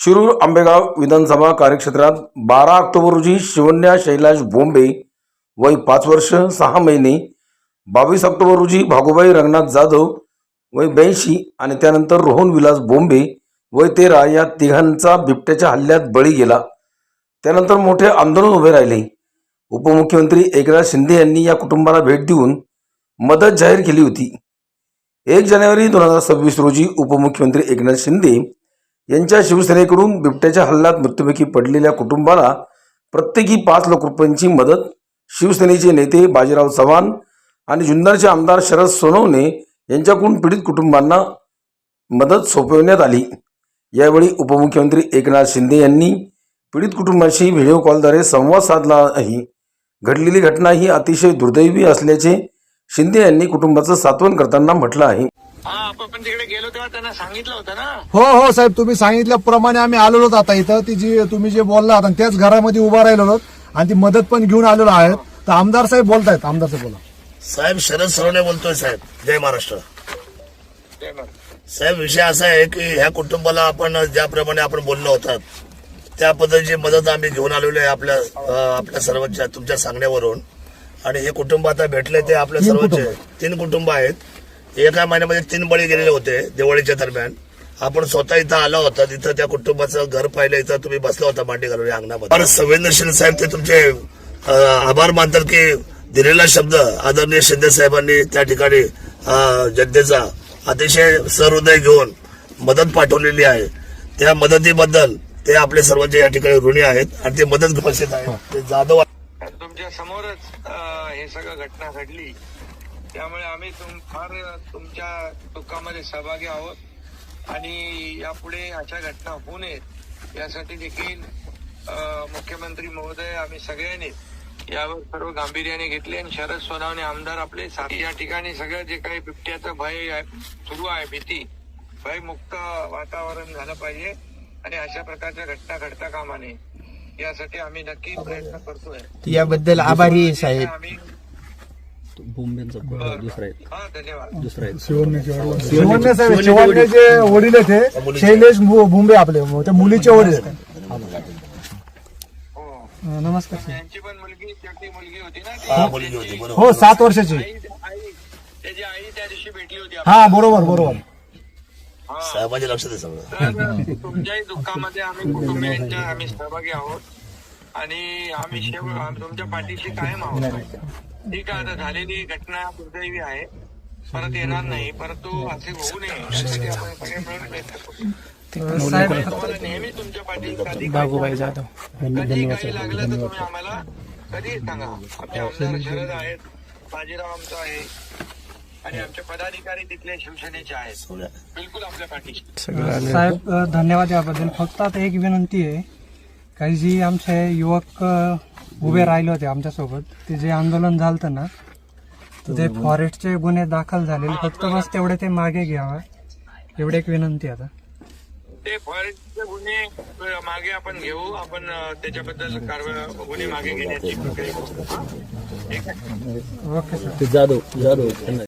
शिरूर आंबेगाव विधानसभा कार्यक्षेत्रात बारा ऑक्टोबर रोजी शिवन्या शैलाश बोंबे वय पाच वर्ष सहा महिने बावीस ऑक्टोबर रोजी भागोबाई रंगनाथ जाधव वय ब्याऐंशी आणि त्यानंतर रोहन विलास बोंबे वय तेरा या तिघांचा बिबट्याच्या हल्ल्यात बळी गेला. त्यानंतर मोठे आंदोलन उभे राहिले. उपमुख्यमंत्री एकनाथ शिंदे यांनी या कुटुंबाला भेट देऊन मदत जाहीर केली होती. एक जानेवारी दोन हजार सव्वीस रोजी उपमुख्यमंत्री एकनाथ शिंदे यांच्या शिवसेनेकडून बिबट्याच्या हल्ल्यात मृत्युमुखी पडलेल्या कुटुंबाला प्रत्येकी पाच लाख रुपयांची मदत शिवसेनेचे नेते बाजीराव चव्हाण आणि जुन्नरचे आमदार शरद सोनवणे यांच्याकडून पीडित कुटुंबांना मदत सोपवण्यात आली. यावेळी उपमुख्यमंत्री एकनाथ शिंदे यांनी पीडित कुटुंबाशी व्हिडिओ कॉलद्वारे संवाद साधला आहे घडलेली घटना ही अतिशय दुर्दैवी असल्याचे शिंदे यांनी कुटुंबाचं सात्वन करताना म्हटलं आहे. आपण पण तिकडे गेलो तेव्हा त्यांना सांगितलं होतं ना. हो हो साहेब तुम्ही सांगितल्याप्रमाणे आम्ही आलेलो आहोत आता इथं ती जी तुम्ही जे बोलला आणि त्याच घरामध्ये उभा राहिलो आहोत आणि ती मदत पण घेऊन आलेलो आहेत तर आमदार साहेब बोलतायत. आमदार साहेब बोला. साहेब शरद सरवणे बोलतोय साहेब. जय महाराष्ट्र. साहेब विषय असा आहे की ह्या कुटुंबाला आपण ज्याप्रमाणे आपण बोललो होतात त्या पद्धतीची मदत आम्ही घेऊन आलेलो आहे आपल्या अं, आपल्या सर्वांच्या तुमच्या सांगण्यावरून. आणि हे कुटुंब आता भेटले ते आपल्या सर्वांचे. तीन कुटुंब आहेत. एका महिन्यामध्ये तीन बळी गेलेले होते दिवाळीच्या दरम्यान. आपण स्वतः इथं आलो होता तिथं त्या कुटुंबाचं घर पाहिलं इथं तुम्ही बसला होता मांडी घालून अंगणामध्ये. फार संवेदनशील साहेब ते तुमचे आभार मानतात की दिलेला शब्द आदरणीय शिंदे साहेबांनी त्या ठिकाणी जनतेचा अतिशय सहृदय घेऊन मदत पाठवलेली आहे. त्या मदतीबद्दल ते आपले सर्वांचे या ठिकाणी ऋणी आहेत आणि ते मदत उपस्थित आहेत. ते जाधव तुमच्या समोरच हे सगळं घटना घडली. त्यामुळे आम्ही तुम फार तुमच्या दुःखामध्ये सहभागी आहोत. आणि यापुढे अशा घटना होऊ नयेत. यासाठी देखील मुख्यमंत्री महोदय आम्ही सगळ्यांनी यावर सर्व गांभीर्याने घेतले. आणि शरद सोनावणे आमदार आपले साथी या ठिकाणी सगळं जे काही बिबट्याचं भय सुरू आहे भीती भयमुक्त वातावरण झालं पाहिजे. आणि अशा प्रकारच्या घटना घडता कामा नये. यासाठी आम्ही नक्की प्रयत्न करतोय. याबद्दल आभारी साहेब. आम्ही बोंबेंचा दुसरा आहे. हा धन्यवाद. दुसरा आहे. शिवण्य साहेब शिवण्य जे वडील आहेत ते शैलेश भु- भुंबे आपले त्या मुलीचे वडील आहेत. हो. नमस्कार यांची पण मुलगी छोटी मुलगी होती ना हा ती मुलगी होती बरोबर. हो सात वर्षाची. आई आई त्याची आई त्या दिवशी भेटली होती हा बरोबर बरोबर. हा. साहेबांचे लक्ष दे सगळं. तर तुमच्याही दुःखामध्ये आम्ही कुटुंबियांच्या आम्ही सहभागी आहोत. आणि आम्ही शेव आम्ही तुमच्या पाठीशी कायम आहोत. ठीक आहे आता झालेली घटना दुर्दैवी आहे. परत येणार नाही परंतु असे होऊ नये. यासाठी आपण सगळे मिळून प्रयत्न करू. आम्ही तुम्हाला नेहमी तुमच्या पाठीशी कधी बाबूबाई जाधव. कधी काही लागलं तर तुम्ही आम्हाला कधी सांगा. आमचे आमदार शरद आहेत बाजीराव आमचा आहे. आणि आमचे पदाधिकारी तिथले शिवसेनेचे आहेत. बिलकुल आपल्या पाठीशी. साहेब धन्यवाद याबद्दल. फक्त आता एक विनंती आहे. काही जी आमचे युवक अ, उभे राहिले होते आमच्यासोबत ते जे आंदोलन झालं ना तर ते फॉरेस्टचे गुन्हे दाखल झालेले फक्त बस तेवढे ते मागे घ्यावा. एवढी एक विनंती आता. ते फॉरेस्टचे गुन्हे अ, मागे आपण घेऊ. आपण अ, त्याच्याबद्दल कारवाई गुन्हे मागे घेण्याची प्रक्रिया करू. हा? ठीक आहे. Okay sir. ते जाधव जाधव त्यांना